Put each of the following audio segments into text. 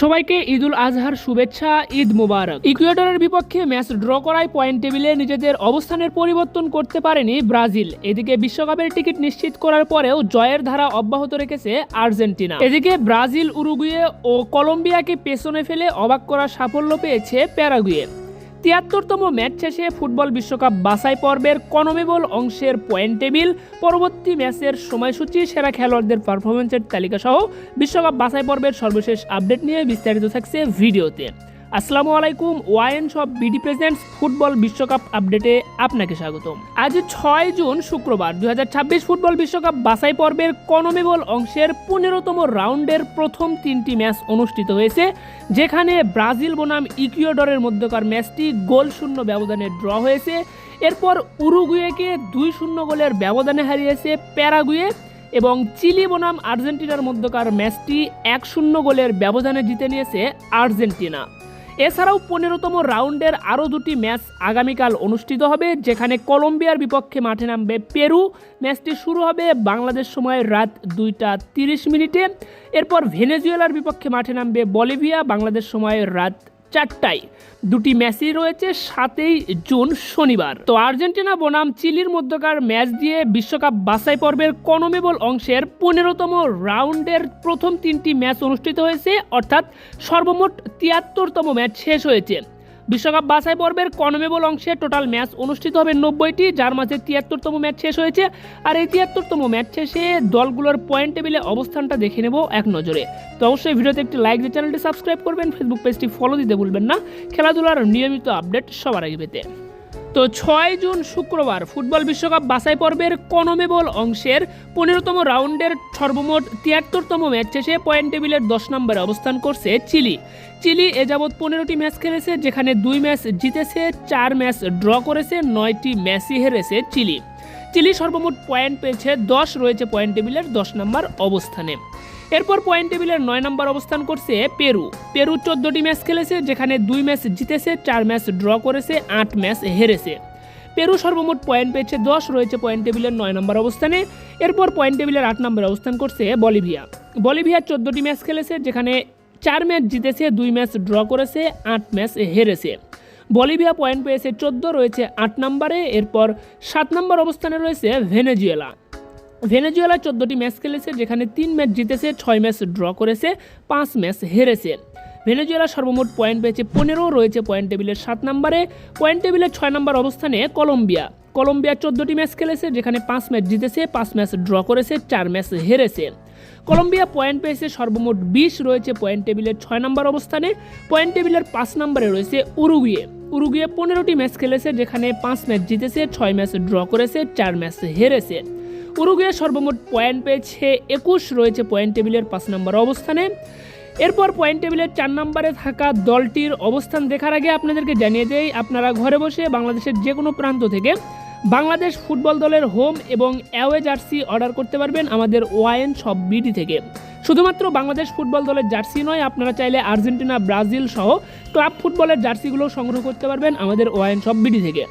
সবাইকে ঈদুল আজহার শুভেচ্ছা, ঈদ মুবারক। ইকুয়েডরের বিপক্ষে ম্যাচ ড্র করায় পয়েন্ট টেবিলে নিজেদের অবস্থানের পরিবর্তন করতে পারেনি ব্রাজিল। এদিকে বিশ্বকাপের টিকিট নিশ্চিত করার পরেও জয়ের ধারা অব্যাহত রেখেছে আর্জেন্টিনা। এদিকে ব্রাজিল, উরুগুয়ে ও কলম্বিয়াকে পেছনে ফেলে অবাক করার সাফল্য পেয়েছে প্যারাগুয়ে। তিয়াত্তরতম ম্যাচ শেষে ফুটবল বিশ্বকাপ বাছাই পর্বের কনমেবল অংশের পয়েন্ট টেবিল, পরবর্তী ম্যাচের সময়সূচি, সেরা খেলোয়াড়দের পারফরমেন্সের তালিকা সহ বিশ্বকাপ বাছাই পর্বের সর্বশেষ আপডেট নিয়ে বিস্তারিত থাকছে ভিডিওতে। আসসালামু আলাইকুম ওয়াইন সব বিডি প্রেজেন্টস ফুটবল বিশ্বকাপ আপডেটে আপনাকে স্বাগতম। আজ ছয় জুন শুক্রবার দু হাজার ছাব্বিশ ফুটবল বিশ্বকাপ বাছাই পর্বের কনমেবল অংশের পনেরোতম রাউন্ডের প্রথম তিনটি ম্যাচ অনুষ্ঠিত হয়েছে, যেখানে ব্রাজিল বনাম ইকুয়েডরের মধ্যকার ম্যাচটি গোল শূন্য ব্যবধানে ড্র হয়েছে। এরপর উরুগুয়েকে দুই শূন্য গোলের ব্যবধানে হারিয়েছে প্যারাগুয়ে এবং চিলি বনাম আর্জেন্টিনার মধ্যকার ম্যাচটি এক শূন্য গোলের ব্যবধানে জিতে নিয়েছে আর্জেন্টিনা। এছাড়াও পনেরোতম রাউন্ডের আরও দুটি ম্যাচ আগামীকাল অনুষ্ঠিত হবে, যেখানে কলম্বিয়ার বিপক্ষে মাঠে নামবে পেরু। ম্যাচটি শুরু হবে বাংলাদেশ সময় রাত দুইটা তিরিশ মিনিটে। এরপর ভেনেজুয়েলার বিপক্ষে মাঠে নামবে বলিভিয়া, বাংলাদেশ সময় রাত চারটায়। দুটি ম্যাচই রয়েছে, সাতই জুন শনিবার। তো আর্জেন্টিনা বনাম চিলির মধ্যকার ম্যাচ দিয়ে বিশ্বকাপ বাছাই পর্বের কনমেবল অংশের পনেরোতম রাউন্ডের প্রথম তিনটি ম্যাচ অনুষ্ঠিত হয়েছে, অর্থাৎ সর্বমোট তিয়াত্তরতম ম্যাচ শেষ হয়েছে। বিশ্বকাপ বাছাই পর্বের কনমেবল অংশে টোটাল ম্যাচ অনুষ্ঠিত হবে নব্বইটি, যার মাঝে তিয়াত্তরতম ম্যাচ শেষ হয়েছে। আর এই তিয়াত্তরতম ম্যাচ শেষে দলগুলোর পয়েন্ট টেবিলে অবস্থানটা দেখে নেব এক নজরে। তো অবশ্যই ভিডিওতে একটি লাইক দিয়ে চ্যানেলটি সাবস্ক্রাইব করবেন, ফেসবুক পেজটি ফলো দিতে ভুলবেন না। খেলাধুলার নিয়মিত আপডেট সবার আগে পেতে। তো ছয় জুন শুক্রবার ফুটবল বিশ্বকাপ বাছাই পর্বের কনমেবল অংশের পনেরোতম রাউন্ডের সর্বমোট তিয়াত্তরতম ম্যাচ শেষে পয়েন্ট টেবিলের দশ নম্বরে অবস্থান করছে চিলি। চিলি এ যাবৎ পনেরোটি ম্যাচ খেলেছে, যেখানে দুই ম্যাচ জিতেছে, চার ম্যাচ ড্র করেছে, নয়টি ম্যাচই হেরেছে চিলি। চিলি সর্বমোট পয়েন্ট পেয়েছে, দশ রয়েছে পয়েন্ট টেবিলের দশ নম্বর অবস্থানে। এরপর পয়েন্ট টেবিলের নয় নম্বর অবস্থান করছে পেরু। পেরু চোদ্দটি ম্যাচ খেলেছে, যেখানে দুই ম্যাচ জিতেছে, চার ম্যাচ ড্র করেছে, আট ম্যাচ হেরেছে। পেরু সর্বমোট পয়েন্ট পেয়েছে দশ, রয়েছে পয়েন্ট টেবিলের নয় নম্বর অবস্থানে। এরপর পয়েন্ট টেবিলের আট নম্বরে অবস্থান করছে বলিভিয়া। বলিভিয়া চোদ্দটি ম্যাচ খেলেছে, যেখানে চার ম্যাচ জিতেছে, দুই ম্যাচ ড্র করেছে, আট ম্যাচ হেরেছে। বলিভিয়া পয়েন্ট পেয়েছে চোদ্দ, রয়েছে আট নম্বরে এরপর সাত নম্বর অবস্থানে রয়েছে ভেনেজুয়েলা। ভেনেজুয়েলা চোদ্দোটি ম্যাচ খেলেছে, যেখানে তিন ম্যাচ জিতেছে, ছয় ম্যাচ ড্র করেছে, পাঁচ ম্যাচ হেরেছে। ভেনেজুয়েলা সর্বমোট পয়েন্ট পেয়েছে পনেরো, রয়েছে পয়েন্ট টেবিলের সাত নম্বরে। পয়েন্ট টেবিলের ছয় নম্বর অবস্থানে কলম্বিয়া। কলম্বিয়া চোদ্দোটি ম্যাচ খেলেছে, যেখানে পাঁচ ম্যাচ জিতেছে, পাঁচ ম্যাচ ড্র করেছে, চার ম্যাচ হেরেছে। কলম্বিয়া পয়েন্ট পেয়েছে সর্বমোট বিশ, রয়েছে পয়েন্ট টেবিলের ছয় নম্বর অবস্থানে। পয়েন্ট টেবিলের পাঁচ নম্বরে রয়েছে উরুগুয়ে। উরুগুয়ে পনেরোটি ম্যাচ খেলেছে, যেখানে পাঁচ ম্যাচ জিতেছে, ছয় ম্যাচ ড্র করেছে, চার ম্যাচ হেরেছে। উরুগুয়ে সর্বমোট পয়েন্ট পেয়েছে একুশ, রয়েছে পয়েন্ট টেবিলের পাঁচ নম্বর অবস্থানে। এরপর পয়েন্ট টেবিলের চার নম্বরে থাকা দলটির অবস্থান দেখার আগে আপনাদেরকে জানিয়ে দেই, আপনারা ঘরে বসে বাংলাদেশের যে কোনো প্রান্ত থেকে বাংলাদেশ ফুটবল দলের হোম এবং অ্যাওয়ে জার্সি অর্ডার করতে পারবেন আমাদের ওয়াইন সব বিডি থেকে। শুধুমাত্র বাংলাদেশ ফুটবল দলের জার্সি নয়, আপনারা চাইলে আর্জেন্টিনা, ব্রাজিল সহ ক্লাব ফুটবলের জার্সিগুলো সংগ্রহ করতে পারবেন আমাদের ওয়াইন সব বিডি থেকে।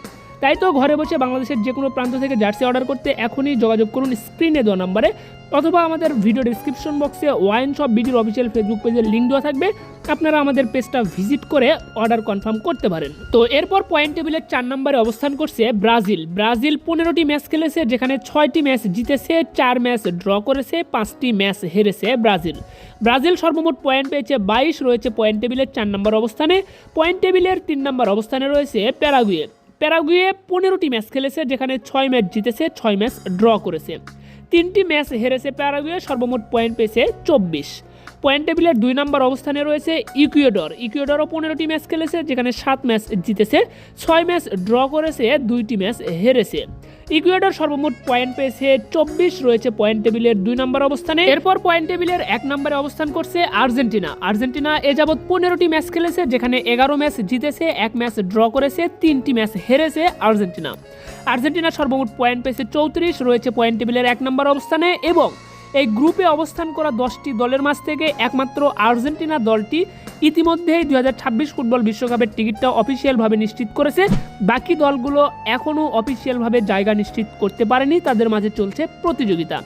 তাই তো ঘরে বসে বাংলাদেশের যে কোনো প্রান্ত থেকে জার্সি অর্ডার করতে এখনই যোগাযোগ করুন স্ক্রিনে দেওয়া নাম্বারে অথবা আমাদের ভিডিও ডিসক্রিপশন বক্সে ওয়াইন শপ বিডির অফিসিয়াল ফেসবুক পেজের লিঙ্ক দেওয়া থাকবে। আপনারা আমাদের পেজটা ভিজিট করে অর্ডার কনফার্ম করতে পারেন। তো এরপর পয়েন্ট টেবিলের চার নম্বরে অবস্থান করছে ব্রাজিল। ব্রাজিল পনেরোটি ম্যাচ খেলেছে, যেখানে ছয়টি ম্যাচ জিতেছে, চার ম্যাচ ড্র করেছে, পাঁচটি ম্যাচ হেরেছে ব্রাজিল। ব্রাজিল সর্বমোট পয়েন্ট পেয়েছে বাইশ, রয়েছে পয়েন্ট টেবিলের চার নম্বর অবস্থানে। পয়েন্ট টেবিলের তিন নম্বর অবস্থানে রয়েছে প্যারাগুয়ে। প্যারাগুয়ে পনেরোটি ম্যাচ খেলেছে, যেখানে ছয় ম্যাচ জিতেছে, ছয় ম্যাচ ড্র করেছে। তিনটি ম্যাচ হেরেছে প্যারাগুয়ে, সর্বমোট পয়েন্ট পেয়েছে চব্বিশ। পয়েন্ট টেবিলের দুই নম্বর অবস্থানে রয়েছে ইকুয়েডর। ইকুয়েডরও পনেরোটি ম্যাচ খেলেছে, যেখানে সাত ম্যাচ জিতেছে, ছয় ম্যাচ ড্র করেছে, দুইটি ম্যাচ হেরেছে। ইকুয়েডর সর্বমোট পয়েন্ট পেয়েছে চব্বিশ, রয়েছে পয়েন্ট টেবিলের দুই নম্বর অবস্থানে। এরপর পয়েন্ট টেবিলের এক নম্বরে অবস্থান করছে আর্জেন্টিনা। আর্জেন্টিনা এ যাবৎ পনেরোটি ম্যাচ খেলেছে, যেখানে এগারো ম্যাচ জিতেছে, এক ম্যাচ ড্র করেছে, তিনটি ম্যাচ হেরেছে আর্জেন্টিনা। আর্জেন্টিনা সর্বমোট পয়েন্ট পেয়েছে চৌত্রিশ, রয়েছে পয়েন্ট টেবিলের এক নম্বর অবস্থানে এবং এই গ্রুপে অবস্থান করা দশটি দলের মাঝ থেকে একমাত্র আর্জেন্টিনা দলটি ইতিমধ্যেই দুই হাজার ছাব্বিশ ফুটবল বিশ্বকাপের টিকিটটা অফিসিয়ালভাবে নিশ্চিত করেছে। বাকি দলগুলো এখনও অফিসিয়ালভাবে জায়গা নিশ্চিত করতে পারেনি, তাদের মাঝে চলছে প্রতিযোগিতা।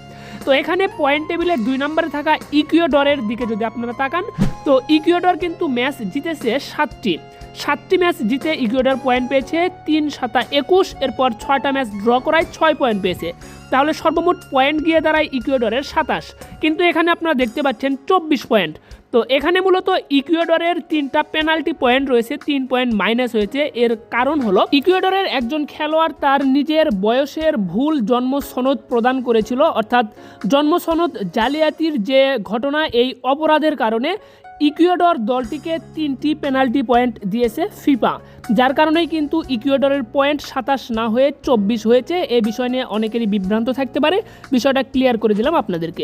তো এখানে পয়েন্ট টেবিলের দুই নম্বরে থাকা ইকুয়েডরের দিকে যদি আপনারা তাকান, তো ইকুয়েডর কিন্তু ম্যাচ জিতেছে সাতটি। সাতটি ম্যাচ জিতে ইকুয়েডর পয়েন্ট পেয়েছে, তিন সাতা একুশ, এরপর ছয়টা ম্যাচ ড্র করায় ছয় পয়েন্ট পেয়েছে। তাহলে সর্বমোট পয়েন্ট গিয়ে দাঁড়ায় ইকুয়েডরের সাতাশ। কিন্তু এখানে আপনারা দেখতে পাচ্ছেন চব্বিশ পয়েন্ট। তো এখানে মূলত ইকুয়েডরের তিনটা পেনাল্টি পয়েন্ট রয়েছে, তিন পয়েন্ট মাইনাস হয়েছে। এর কারণ হলো, ইকুয়েডরের একজন খেলোয়াড় তার নিজের বয়সের ভুল জন্ম সনদ প্রদান করেছিল। অর্থাৎ জন্ম সনদ জালিয়াতির যে ঘটনা, এই অপরাধের কারণে ইকুয়েডর দলটিকে তিনটি পেনাল্টি পয়েন্ট দিয়েছে ফিফা, যার কারণেই কিন্তু ইকুয়েডরের পয়েন্ট সাতাশ না হয়ে চব্বিশ হয়েছে। এ বিষয় নিয়ে অনেকেরই বিভ্রান্ত থাকতে পারে। বিষয়টা ক্লিয়ার করে দিলাম আপনাদেরকে।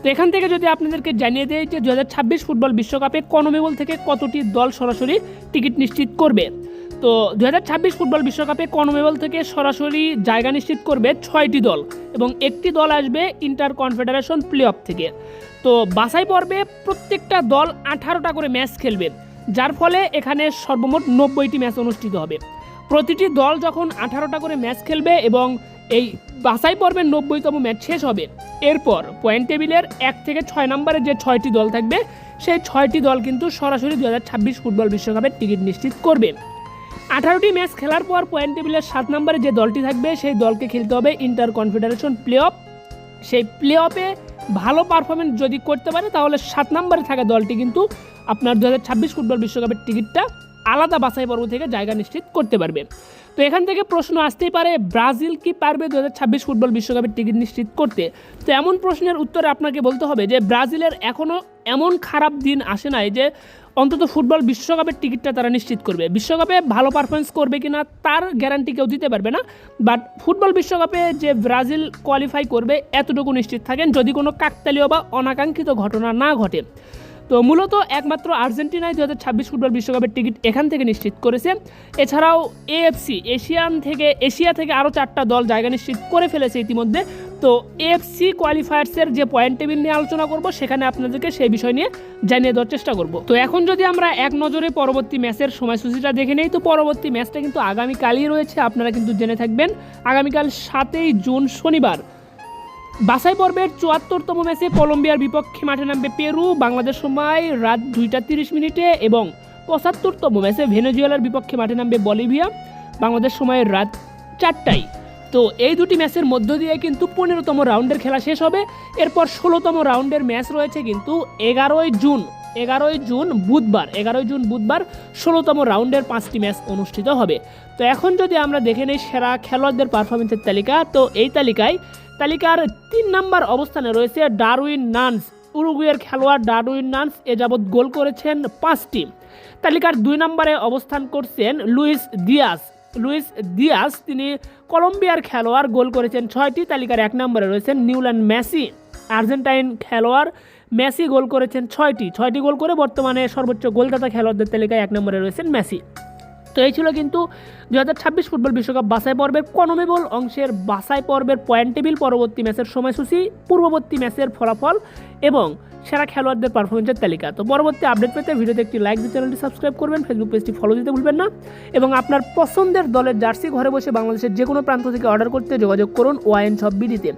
তো এখান থেকে যদি আপনাদেরকে জানিয়ে দেয় যে দু হাজার ছাব্বিশ ফুটবল বিশ্বকাপে কনমেবল থেকে কতটি দল সরাসরি টিকিট নিশ্চিত করবে? তো দু হাজার ছাব্বিশ ফুটবল বিশ্বকাপে কনমেবল থেকে সরাসরি জায়গা নিশ্চিত করবে ছয়টি দল। এবং একটি দল আসবে ইন্টার কনফেডারেশন প্লে অফ থেকে। তো বাছাই পর্বে প্রত্যেকটা দল আঠারোটা করে ম্যাচ খেলবে, যার ফলে এখানে সর্বমোট নব্বইটি ম্যাচ অনুষ্ঠিত হবে। প্রতিটি দল যখন আঠারোটা করে ম্যাচ খেলবে এবং এই বাছাই পর্বের নব্বইতম ম্যাচ শেষ হবে, এরপর পয়েন্ট টেবিলের এক থেকে ছয় নম্বরে যে ছয়টি দল থাকবে, সেই ছয়টি দল কিন্তু সরাসরি দু হাজার ছাব্বিশ ফুটবল বিশ্বকাপের টিকিট নিশ্চিত করবে। আঠারোটি ম্যাচ খেলার পর পয়েন্ট টেবিলের সাত নম্বরে যে দলটি থাকবে, সেই দলকে খেলতে হবে ইন্টার কনফেডারেশন প্লে অফ সেই প্লে অফে ভালো পারফরমেন্স যদি করতে পারে, তাহলে সাত নম্বরে থাকা দলটি কিন্তু আপনার দুহাজার ছাব্বিশ ফুটবল বিশ্বকাপের টিকিটটা আলাদা বাছাই পর্ব থেকে জায়গা নিশ্চিত করতে পারবে। তো এখান থেকে প্রশ্ন আসতেই পারে, ব্রাজিল কি পারবে দু হাজার ছাব্বিশ ফুটবল বিশ্বকাপের টিকিট নিশ্চিত করতে? তো এমন প্রশ্নের উত্তরে আপনাকে বলতে হবে যে, ব্রাজিলের এখনও এমন খারাপ দিন আসে নাই যে, অন্তত ফুটবল বিশ্বকাপের টিকিটটা তারা নিশ্চিত করবে। বিশ্বকাপে ভালো পারফরমেন্স করবে কি না তার গ্যারান্টি কেউ দিতে পারবে না বাট ফুটবল বিশ্বকাপে যে ব্রাজিল কোয়ালিফাই করবে, এতটুকু নিশ্চিত থাকেন যদি কোনো কাকতালীয় বা অনাকাঙ্ক্ষিত ঘটনা না ঘটে। তো মূলত একমাত্র আর্জেন্টিনায় দু হাজার ছাব্বিশ ফুটবল বিশ্বকাপের টিকিট এখান থেকে নিশ্চিত করেছে। এছাড়াও এএফসি এশিয়ান থেকে, এশিয়া থেকে আরও চারটা দল জায়গা নিশ্চিত করে ফেলেছে ইতিমধ্যে। তো এএফসি কোয়ালিফায়ার্সের যে পয়েন্ট টেবিল নিয়ে আলোচনা করব, সেখানে আপনাদেরকে সেই বিষয় নিয়ে জানিয়ে দেওয়ার চেষ্টা করব। তো এখন যদি আমরা এক নজরে পরবর্তী ম্যাচের সময়সূচিটা দেখে নেই, তো পরবর্তী ম্যাচটা কিন্তু আগামীকালই রয়েছে। আপনারা কিন্তু জেনে থাকবেন, আগামীকাল সাতই জুন শনিবার। বাছাই পর্বের চুয়াত্তরতম ম্যাচে কলম্বিয়ার বিপক্ষে মাঠে নামবে পেরু, বাংলাদেশ সময় রাত দুইটা তিরিশ মিনিটে এবং পঁচাত্তরতম ম্যাচে ভেনেজুয়েলার বিপক্ষে মাঠে নামবে বলিভিয়া, বাংলাদেশ সময় রাত চারটায়। তো এই দুটি ম্যাচের মধ্য দিয়ে কিন্তু পনেরোতম রাউন্ডের খেলা শেষ হবে। এরপর ষোলোতম রাউন্ডের ম্যাচ রয়েছে কিন্তু এগারোই জুন এগারোই জুন বুধবার, এগারোই জুন বুধবার ষোলোতম রাউন্ডের পাঁচটি ম্যাচ অনুষ্ঠিত হবে। তো এখন যদি আমরা দেখে নিই সেরা খেলোয়াড়দের পারফরমেন্সের তালিকা, তো এই তালিকায় তালিকার তিন নাম্বার অবস্থানে রয়েছে ডারউইন নান্স। উরুগুয়ের খেলোয়াড় ডারউইন নান্স এ যাবৎ গোল করেছেন পাঁচটি। তালিকার দুই নম্বরে অবস্থান করছেন লুইস দিয়াস। লুইস দিয়াস তিনি কলম্বিয়ার খেলোয়াড়, গোল করেছেন ছয়টি। তালিকার এক নম্বরে রয়েছেন নিউল্যান্ড মেসি। আর্জেন্টাইন খেলোয়াড় মেসি গোল করেছেন ছয়টি। ছয়টি গোল করে বর্তমানে সর্বোচ্চ গোলদাতা খেলোয়াড়দের তালিকায় এক নম্বরে রয়েছেন মেসি। তো এই ছিল কিন্তু দু হাজার ছাব্বিশ ফুটবল বিশ্বকাপ বাছাই পর্বের কনমেবল অংশের বাছাই পর্বের পয়েন্ট টেবিল পরবর্তী ম্যাচের সময়সূচি, পূর্ববর্তী ম্যাচের ফলাফল এবং সেরা খেলোয়াড়দের পারফরমেন্সের তালিকা। তো পরবর্তী আপডেট পেতে ভিডিওতে একটি লাইক দিয়ে চ্যানেলটি সাবস্ক্রাইব করবেন ফেসবুক পেজটি ফলো দিতে ভুলবেন না এবং আপনার পছন্দের দলের জার্সি ঘরে বসে বাংলাদেশের যে কোনো প্রান্ত থেকে অর্ডার করতে যোগাযোগ করুন ওয়াইন সব বিডিতে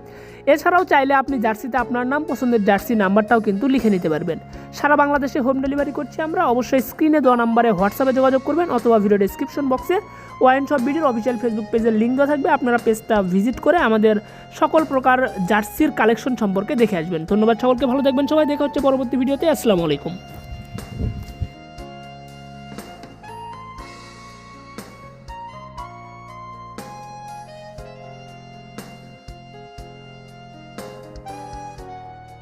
এছাড়াও চাইলে আপনি জার্সিতে আপনার নাম, পছন্দের জার্সি নাম্বারটাও কিন্তু লিখে নিতে পারবেন। সারা বাংলাদেশে হোম ডেলিভারি করছি আমরা, অবশ্যই স্ক্রিনে দেওয়া নাম্বারে হোয়াটসঅ্যাপে যোগাযোগ করবেন অথবা ভিডিও ডিসক্রিপশন বক্সে ওয়াইন শপ বিডির অফিসিয়াল ফেসবুক পেজের লিঙ্ক দেওয়া থাকবে। আপনারা পেজটা ভিজিট করে আমাদের সকল প্রকার জার্সির কালেকশন সম্পর্কে দেখে আসবেন। ধন্যবাদ সকলকে, ভালো থাকবেন সবাই। দেখা হচ্ছে পরবর্তী ভিডিওতে। আসসালামু আলাইকুম।